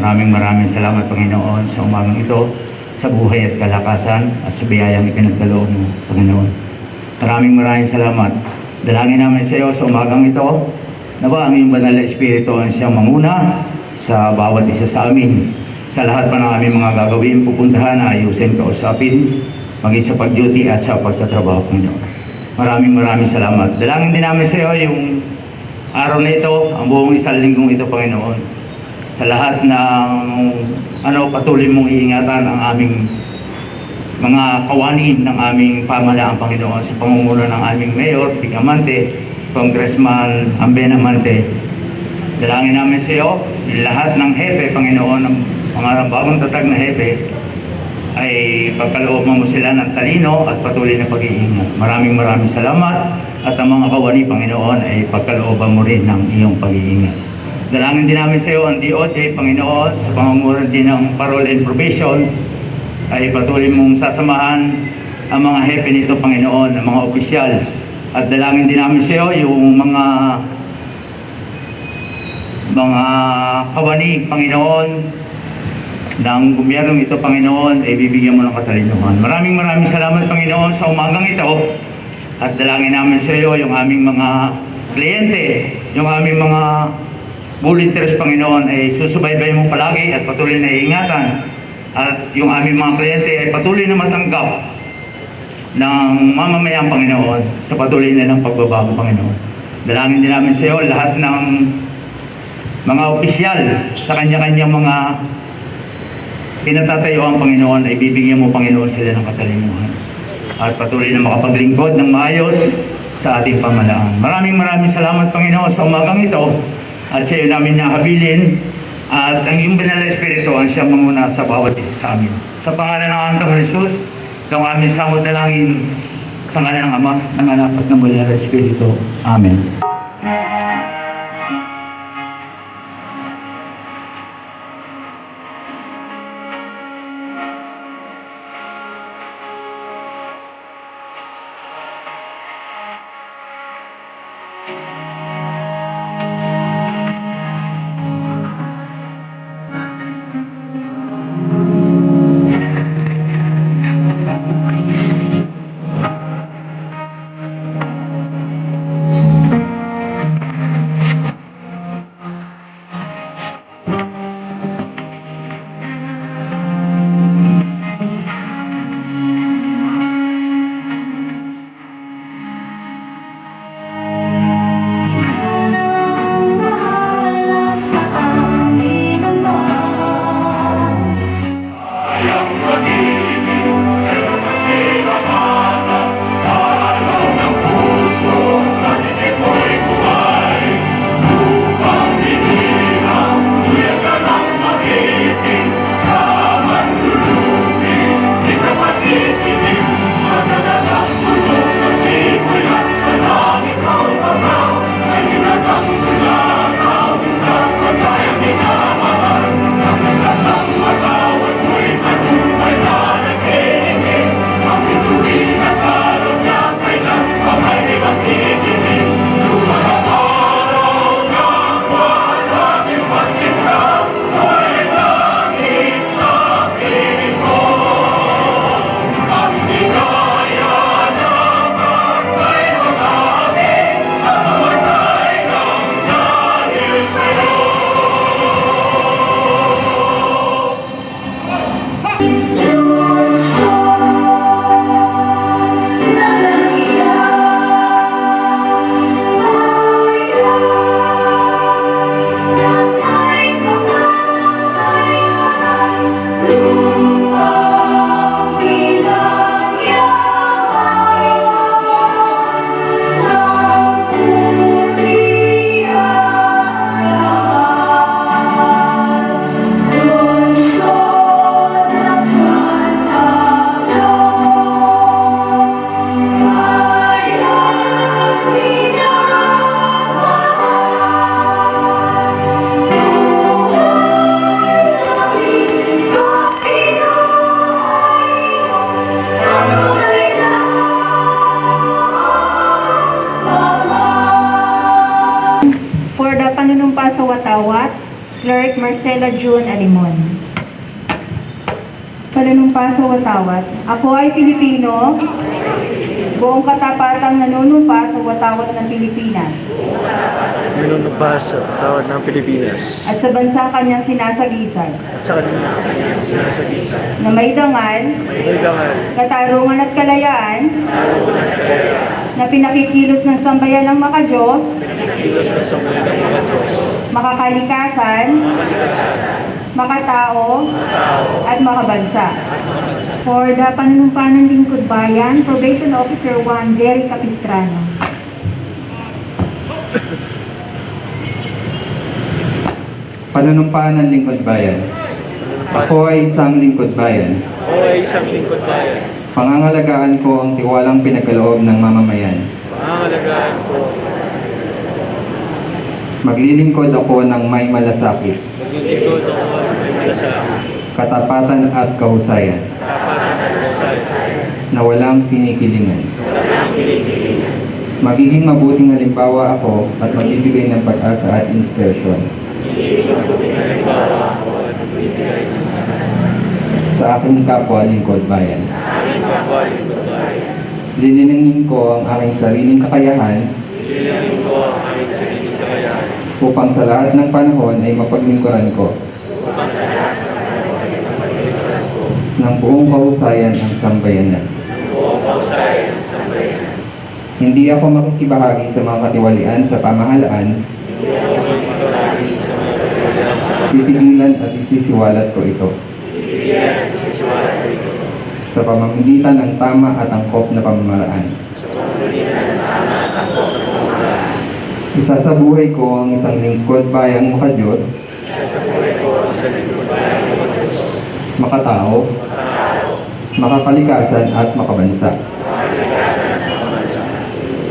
Maraming maraming salamat Panginoon sa umagang ito, sa buhay at kalakasan at sa biyayang ipinagdaloob mo, Panginoon. Maraming maraming salamat. Dalangin namin sa iyo sa umagang ito na ba ang iyong banal na Espiritu ang siyang manguna sa bawat isa sa amin. Sa lahat pa ng aming mga gagawin, pupuntahan, ayusin, kausapin, maging sa pag-duty at sa pagtatrabaho, Panginoon. Maraming maraming salamat. Dalangin din namin sa iyo yung araw na ito, ang buong isang linggong ito, Panginoon. Sa lahat ng ano, patuloy mong iingatan ang aming mga kawanin ng aming pamalaan, Panginoon, sa pangunguna ng aming Mayor, Pigamante, Congressman Ambena Amante. Dalangin namin sa iyo, lahat ng hepe, Panginoon, ng mga bagong tatag na hepe, ay pagkaloob mo sila ng talino at patuloy na pag-iingat. Maraming maraming salamat at ang mga kawani, Panginoon, ay pagkalooban mo rin ng iyong pag-iingat. Dalangin din namin sa iyo ang DOJ, Panginoon, sa pangunguna din ng parole and probation, ay patuloy mong sasamahan ang mga hepe nito, Panginoon, ang mga opisyal. At dalangin din namin sa iyo yung mga mga kawani, Panginoon, ng gobyernong ito, Panginoon, ay bibigyan mo ng katalinuhan. Maraming maraming salamat, Panginoon, sa umagang ito. At dalangin namin sa iyo yung aming mga kliyente, yung aming mga volunteers, Panginoon, ay susubaybay mo palagi at patuloy na ingatan. At yung aming mga kliyente ay patuloy na matanggap ng mamamayang Panginoon sa patuloy na ng pagbabago, Panginoon. Dalangin din namin sa iyo lahat ng mga opisyal sa kanya-kanyang mga pinatatayo ang Panginoon ay bibigyan mo Panginoon sila ng katalinuhan at patuloy na makapaglingkod ng maayos sa ating pamalaan. Maraming maraming salamat Panginoon sa umagang ito at sa iyo namin nakabilin at ang iyong banal na Espiritu ang siyang manguna sa bawat isa sa amin. Sa pangalan ng Angkang Jesus, sa aming samot na langin, sa ngalan ng Ama, ng Anak at ng banal na Espiritu. Amen. for Ako ay Pilipino. Buong katapatang nanunumpa sa watawat ng Pilipinas. Minunubas sa tawad ng Pilipinas. At sa bansang kanyang sinasagitan at sa kanila sinasagitan. na may dangal, Kailangan katarungan at kalayaan. Na pinakikilos ng sambayan ng makadiyos, kilos ng sambulan ng mga Diyos. makakalikasan, makatao, at makabansa. For the panunumpa ng Lingkod Bayan, Probation Officer 1, Jerry Capistrano. Panunumpaan ng lingkod bayan. Ako ay isang lingkod bayan. O ay isang lingkod bayan. Pangangalagaan ko ang tiwalang pinagkaloob ng mamamayan. Pangangalagaan ko, Maglilingkod ako ng may malasakit, maglilingkod ako ng may malasakit, katapatan at kahusayan, na walang pinipilingan. Magiging mabuting halimbawa ako at magbibigay ng pag-asa at inspirasyon sa aking kapwa lingkod bayan. Aming kapwa lingkod bayan. Lilingin ko ang aking sariling kakayahan upang sa lahat ng panahon ay mapaglingkuran ko upang sa lahat ng buong kahusayan ang sambayanan. buong kausay ng sambayan. Hindi ako makikibahagi sa mga katiwalian sa pamahalaan, Hindi sa sa titigilan at isisiwalat ko ito pagpipilian at sisiwalat ko ito sa pamamagitan ng tama at angkop na pamamaraan. sa ng ko ang isang lingkod bayang makadiyos, Sasabuhay ko ang sa lingkod bayan ng mga Diyos. makatao, Makatao, makakalikasan at makabansa.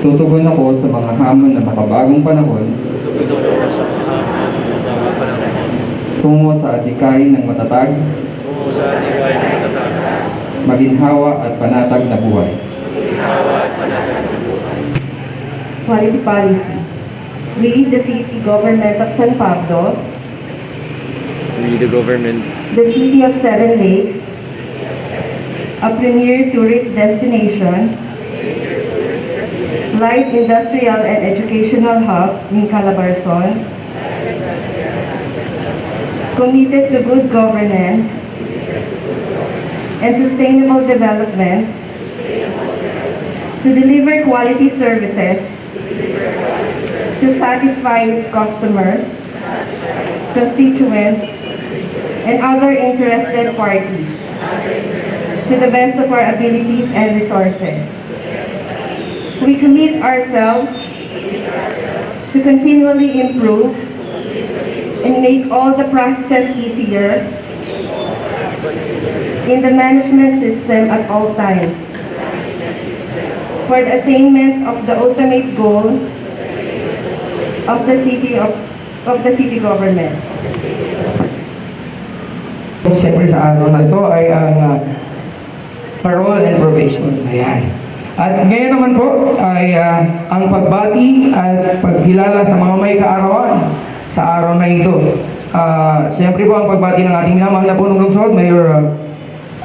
Tutugon ako sa mga hamon ng makabagong panahon tungo sa atikain ng matatag, maginhawa at panatag na buhay. Quality Policy. We, the city government of San Pablo, We, the government, the city of Seven Lakes, a premier tourist destination, light industrial and educational hub in Calabarzon, committed to good governance and sustainable development, to deliver quality services to satisfy its customers, constituents, and other interested parties to the best of our abilities and resources. We commit ourselves to continually improve and make all the processes easier in the management system at all times for the attainment of the ultimate goal of the city of, of the city government. Siyempre sa araw na ito ay ang uh, parole and probation. Ayan. At ngayon naman po ay ah, ang pagbati at pagkilala sa mga may kaarawan sa araw na ito. Ah, Siyempre po ang pagbati ng ating minamahal na punong lungsod, Mayor ah,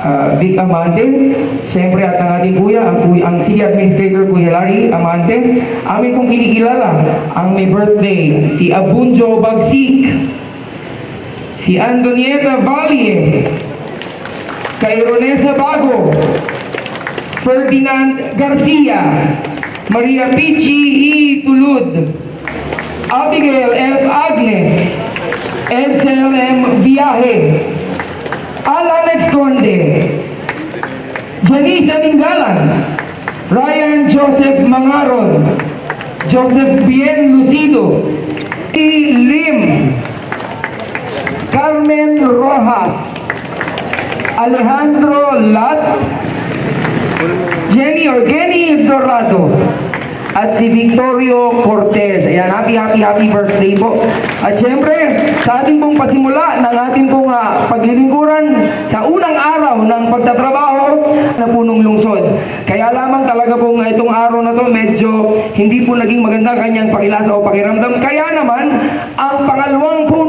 ah, Vic Amante. Siyempre at ang ating kuya, ang, kuya, ang City Administrator Kuya Larry Amante. Amin pong kinikilala ang may birthday, si Abunjo Bagsik si Antonieta Valle, kay Ronesa Bago, Ferdinand Garcia, Maria Pichi E. Tulud, Abigail F. Agnes, Edsel M. Viaje, Alan Esconde, Janice Aningalan, Ryan Joseph Mangaron, Joseph Bien Lucido, E. Lim, Carmen Rojas, Alejandro Lat, Jenny or Jenny Dorado, at si Victorio Cortez. Ayan, happy, happy, happy birthday po. At syempre, sa ating pong pasimula ng ating pong ah, paglilingkuran sa unang araw ng pagtatrabaho na punong lungsod. Kaya lamang talaga pong itong araw na to medyo hindi po naging maganda ang kanyang pakilasa o pakiramdam. Kaya naman, ang pangalawang punong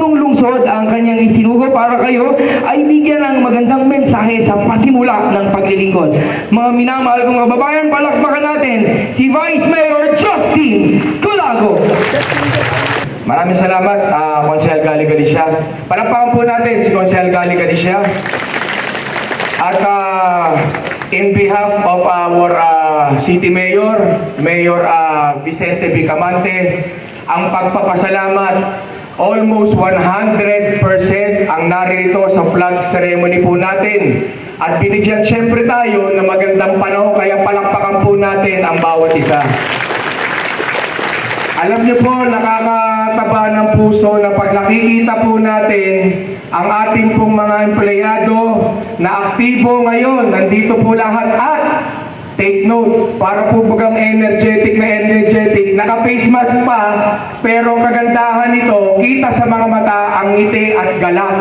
lungsod ang kanyang isinugo para kayo ay bigyan ng magandang mensahe sa pasimula ng paglilingkod. Mga minamahal kong mga babayan, palakpakan natin si Vice Mayor Justin Culago. Maraming salamat, uh, Konsehal Gali Galicia. Palakpakan po natin si Konsehal Gali Galicia. At ah, in behalf of our ah, City Mayor, Mayor ah, Vicente Bicamante, ang pagpapasalamat almost 100% ang naririto sa flag ceremony po natin. At binigyan siyempre tayo ng magandang panahon kaya palakpakan po natin ang bawat isa. Alam niyo po, nakakataba ng puso na pag nakikita po natin ang ating pong mga empleyado na aktibo ngayon, nandito po lahat at take note, para po bagang energetic na energetic, naka-face mask pa, pero ang kagandahan nito, kita sa mga mata ang ngiti at galak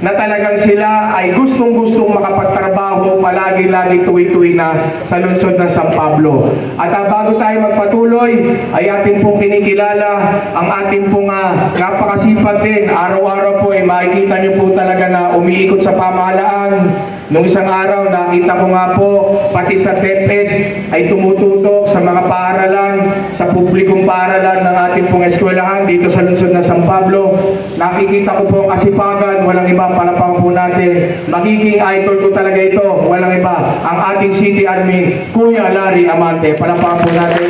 na talagang sila ay gustong-gustong makapagtrabaho palagi-lagi tuwi-tuwi na sa lungsod ng San Pablo. At ah, bago tayo magpatuloy, ay ating pong kinikilala ang ating pong uh, napakasipag din. Araw-araw po ay makikita niyo po talaga na umiikot sa pamahalaan. Nung isang araw, nakita ko nga po, pati sa DepEd ay tumututok sa mga paaralan, sa publikong paaralan ng ating pong eskwelahan dito sa lungsod ng San Pablo. Nakikita ko po ang kasipagan, walang iba, palapakan po natin. Magiging idol ko talaga ito, walang iba, ang ating city admin, Kuya Larry Amante. Palapakan po natin.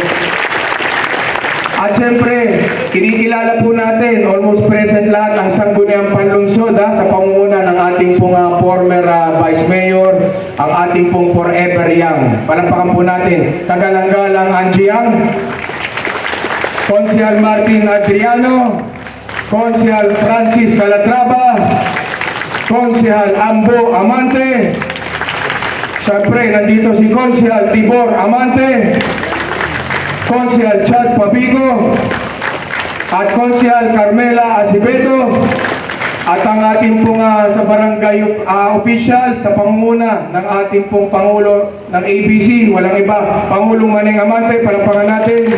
At syempre, kinikilala po natin, almost present lahat ang sangguniang panlungsod ha, sa pangunguna ng ating pong ah, former ah, Vice Mayor, ang ating pong forever young. Palapakan po natin, kagalang-galang Angie Yang, Konsyal Martin Adriano, Konsyal Francis Calatrava, Konsyal Ambo Amante, Siyempre, nandito si Konsyal Tibor Amante, Konsyal Chad Pabigo, at Konsyal Carmela Acevedo, at ang ating pong ah, sa barangay ah, official sa pangunguna ng ating pong Pangulo ng ABC, walang iba, Pangulong Maneng Amante, palapakan natin.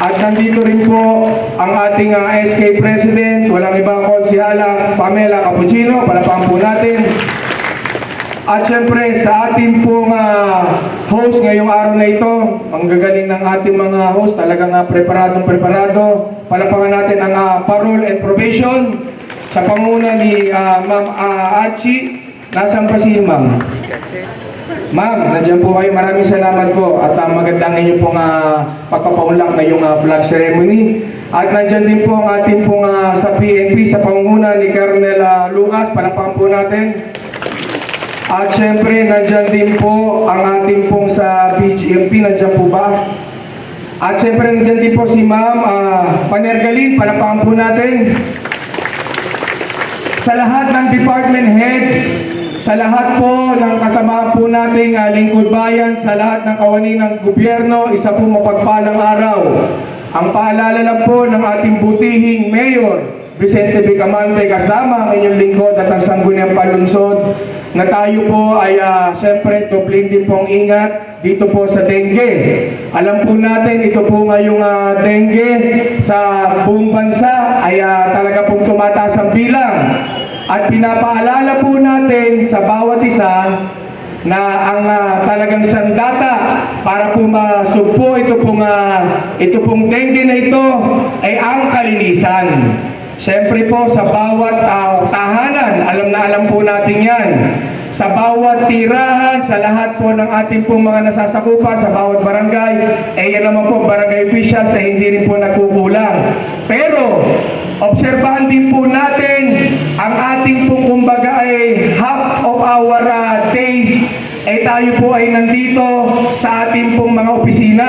At nandito rin po ang ating ah, SK President, walang ibang konsyala, Pamela Cappuccino, palapakan po natin. At syempre sa ating pong ah, host ngayong araw na ito, ang gagaling ng ating mga host, talagang uh, preparadong preparado. Palapakan natin ang ah, parole and probation sa panguna ni ah, Ma'am ah, Archie. Nasaan pa si Ma'am? Ma'am, nandiyan po kayo. Maraming salamat po. At uh, magandang inyo pong uh, pagpapaunlak ngayong uh, flag ceremony. At nandiyan din po ang ating pong ah, sa PNP sa pangunguna ni Colonel ah, Lucas. Palapakan po natin. At syempre, nandyan din po ang ating pong sa BGMP, nandyan po ba? At syempre, nandyan din po si Ma'am uh, Panergalin, palapakan po natin. Sa lahat ng department heads, sa lahat po ng kasama po nating uh, lingkod bayan, sa lahat ng kawani ng gobyerno, isa po mapagpalang araw. Ang paalala lang po ng ating butihing mayor, Vicente Bicamante, kasama ang inyong lingkod at ang sangguniang palunsod, na tayo po ay uh, siyempre tupling din pong ingat dito po sa dengue. Alam po natin, ito po ngayong uh, dengue sa buong bansa ay uh, talaga pong tumataas ang bilang. At pinapaalala po natin sa bawat isa na ang ah, talagang sandata para po masugpo ito pong ah, ito pong dengue na ito ay ang kalinisan. Siyempre po sa bawat ah, tahanan, alam na alam po natin yan. Sa bawat tirahan, sa lahat po ng ating pong mga nasasakupan, sa bawat barangay, eh yan naman po, barangay officials ay hindi rin po nagkukulang. Pero, obserbahan din po natin ang ating pong kumbaga ay half of our ah, days ay tayo po ay nandito sa ating pong mga opisina.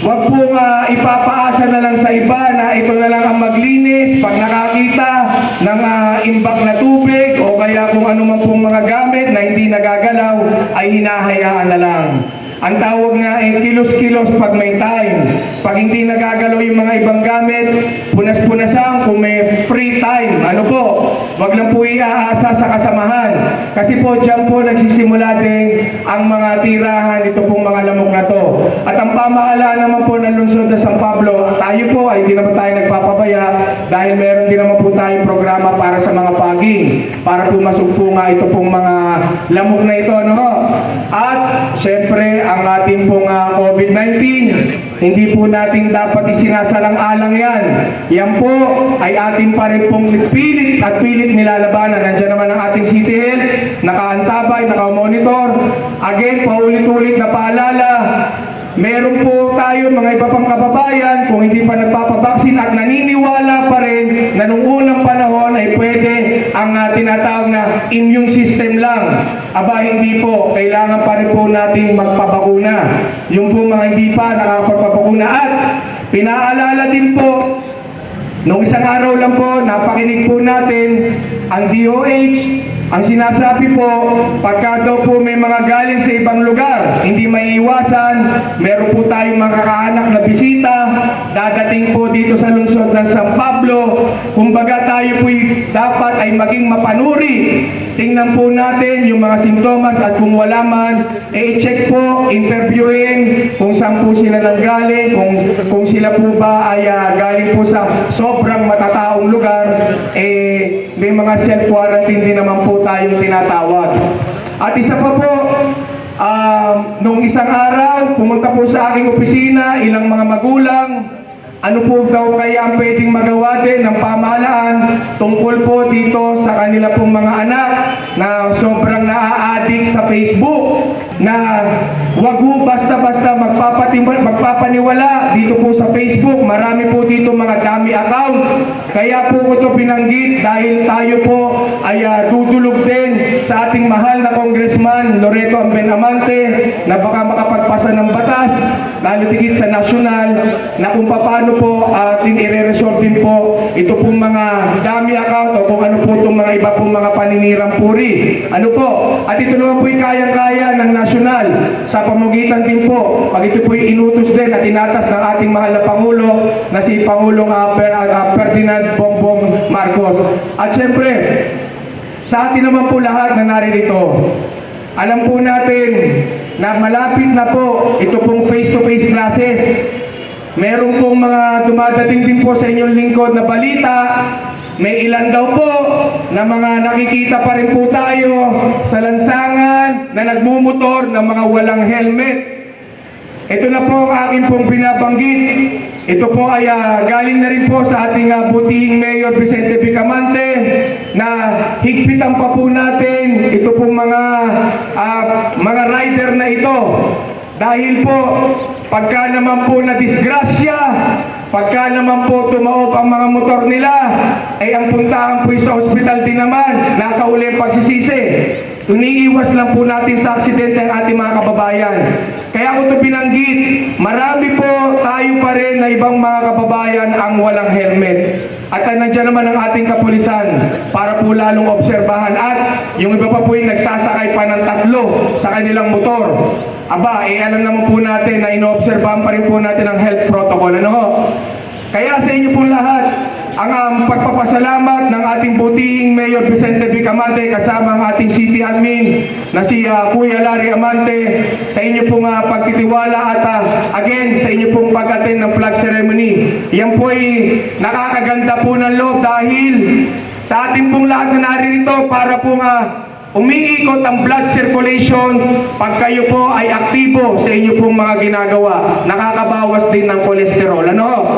Huwag pong ah, ipapaasa na lang sa iba na ito na lang ang maglinis pag nakakita ng ah, imbak na tubig o kaya kung ano man pong mga gamit na hindi nagagalaw ay hinahayaan na lang. Ang tawag nga ay kilos-kilos pag may time. Pag hindi nagagalaw yung mga ibang gamit, punas-punasan kung may free time. Ano po? Wag lang po iaasa sa kasamahan. Kasi po dyan po nagsisimula din ang mga tirahan ito pong mga lamok na to. At ang pamahalaan naman po ng lungsod ng San Pablo, tayo po ay hindi naman tayo nagpapabaya dahil meron din naman po tayong programa para sa mga paging para po masugpo nga ito pong mga lamok na ito. Ano? At syempre ang ating pong ah, COVID-19, hindi po natin dapat isinasalang-alang yan. Yan po ay ating pa rin pong pilit at pilit nilalabanan. Nandiyan naman ang ating City Health, nakaantabay, nakamonitor. Again, paulit-ulit na paalala, Meron po tayo mga iba pang kababayan kung hindi pa nagpapabaksin at naniniwala pa rin na nung unang panahon ay pwede ang uh, tinatawag na immune system lang. Aba hindi po, kailangan pa rin po nating magpabakuna. Yung po mga hindi pa nakapagpapakuna at pinaalala din po Nung isang araw lang po, napakinig po natin ang DOH. Ang sinasabi po, pagka daw po may mga galing sa ibang lugar, hindi maiiwasan, meron po tayong makakaanak na bisita, dadating po dito sa lungsod ng San Pablo. Kumbaga tayo po dapat ay maging mapanuri. Tingnan po natin yung mga sintomas at kung wala man, i-check po, interviewin kung saan po sila nanggaling, kung, kung sila po ba ay ah, galing po sa sobrang matataong lugar, eh, may mga self-quarantine din naman po tayong tinatawag. At isa pa po, um, nung isang araw, pumunta po sa aking opisina, ilang mga magulang, ano po daw kaya ang pwedeng magawa din ng pamahalaan tungkol po dito sa kanila pong mga anak na sobrang naa-addict sa Facebook na wag po basta-basta magpapaniwala dito po sa Facebook. Marami po dito mga dami account. Kaya po ko ito binanggit dahil tayo po ay ah, dudulog din sa ating mahal na Congressman Loreto Ambenamante na baka makapagpasa ng batas lalo tigit sa nasyonal na kung paano po ating i-resolve din po ito pong mga dami account o kung ano po itong mga iba pong mga paninirang puri. Ano po? At ito naman po yung kayang-kaya ng nasyonal sa pamugitan din po pag ito po inutos din at inatas ng ating mahal na Pangulo na si Pangulong ah, Ferdinand Bongbong Marcos. At syempre, sa atin naman po lahat na naririto, alam po natin na malapit na po ito pong face-to-face classes. Meron pong mga dumadating din po sa inyong lingkod na balita. May ilan daw po na mga nakikita pa rin po tayo sa lansangan na nagmumotor ng mga walang helmet. Ito na po ang akin pong binabanggit. Ito po ay ah, galing na rin po sa ating uh, butihing Mayor Vicente Picamante na higpitan pa po natin ito pong mga ah, mga rider na ito. Dahil po, pagka naman po na disgrasya, pagka naman po tumaob ang mga motor nila, ay ang puntahan po sa ospital din naman, nasa uli pagsisisi. Iniiwas lang po natin sa aksidente ang ating mga kababayan. Kaya ako ito binanggit, marami po tayo pa rin na ibang mga kababayan ang walang helmet. At nandiyan naman ang ating kapulisan para po lalong obserbahan. At yung iba pa po yung nagsasakay pa ng tatlo sa kanilang motor. Aba, eh alam naman po natin na inoobserbahan pa rin po natin ang health protocol. Ano ho? Kaya sa inyo po lahat, ang um, pagpapasalamat ng ating butihing Mayor Vicente Vicamante kasama ang ating city admin na si uh, Kuya Larry Amante sa inyo pong uh, pagtitiwala at uh, again sa inyo pong pag-attend ng flag ceremony. Yan po ay nakakaganda po ng loob dahil sa ating pong lahat na naririto para po nga umiikot ang blood circulation pag kayo po ay aktibo sa inyo pong mga ginagawa. Nakakabawas din ng kolesterol. Ano?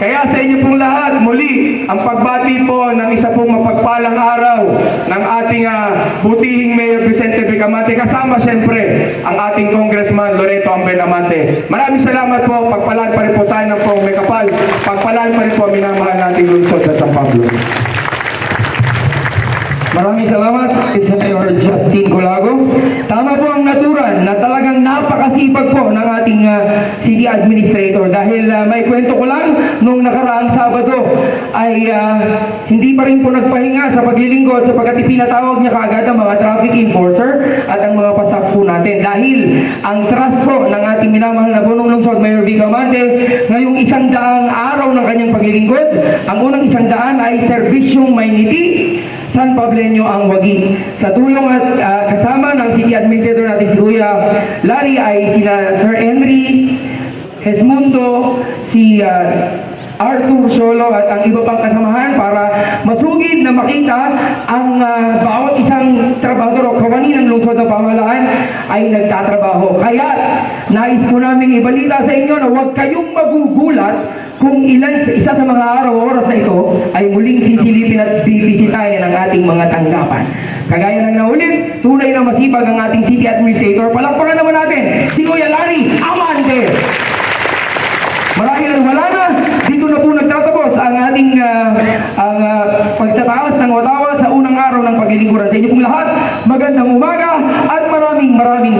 Kaya sa inyo pong lahat, muli, ang pagbati po ng isa pong mapagpalang araw ng ating ah, butihing Mayor Vicente Bicamante kasama siyempre ang ating Congressman Loreto Ambenamante. Maraming salamat po. Pagpalaan pa rin po tayo ng pong may kapal. Pagpalaan pa rin po minamahal nating lungsod sa San Pablo. Maraming salamat, it's Mayor Justin Colago. Tama po ang naturan na talagang napakasipag po ng ating ah, city administrator dahil ah, may kwento ko lang nung nakaraang Sabado ay ah, hindi pa rin po nagpahinga sa paglilingkod sapagkat ipinatawag niya kaagad ang mga traffic enforcer at ang mga pasak po natin dahil ang trust po ng ating minamahal na punong lungsod Mayor Vigamante ngayong isang daang araw ng kanyang paglilingkod ang unang isang daan ay serbisyong may ngiti San Pableño ang wagi. Sa tulong at ah, kasama ng City Administrator natin si Kuya Larry ay sina Sir Henry Esmundo, si ah, Arthur Solo at ang iba pang kasamahan para masugid na makita ang ah, bawat isang trabahador o kawani ng lungsod ng pamahalaan ay nagtatrabaho. Kaya nais po namin ibalita sa inyo na huwag kayong magugulat kung ilan sa isa sa mga araw o oras na ito ay muling sisilipin at bibisitahin ang ating mga tanggapan. Kagaya ng naulit, tunay na masipag ang ating city administrator. Palakpakan naman natin si Kuya Larry Amante. Marahil ang wala na, dito na po nagtatapos ang ating ah, ang ah, pagtataas ng watawa sa unang araw ng paglilingkuran. Sa inyo pong lahat, magandang umaga at maraming maraming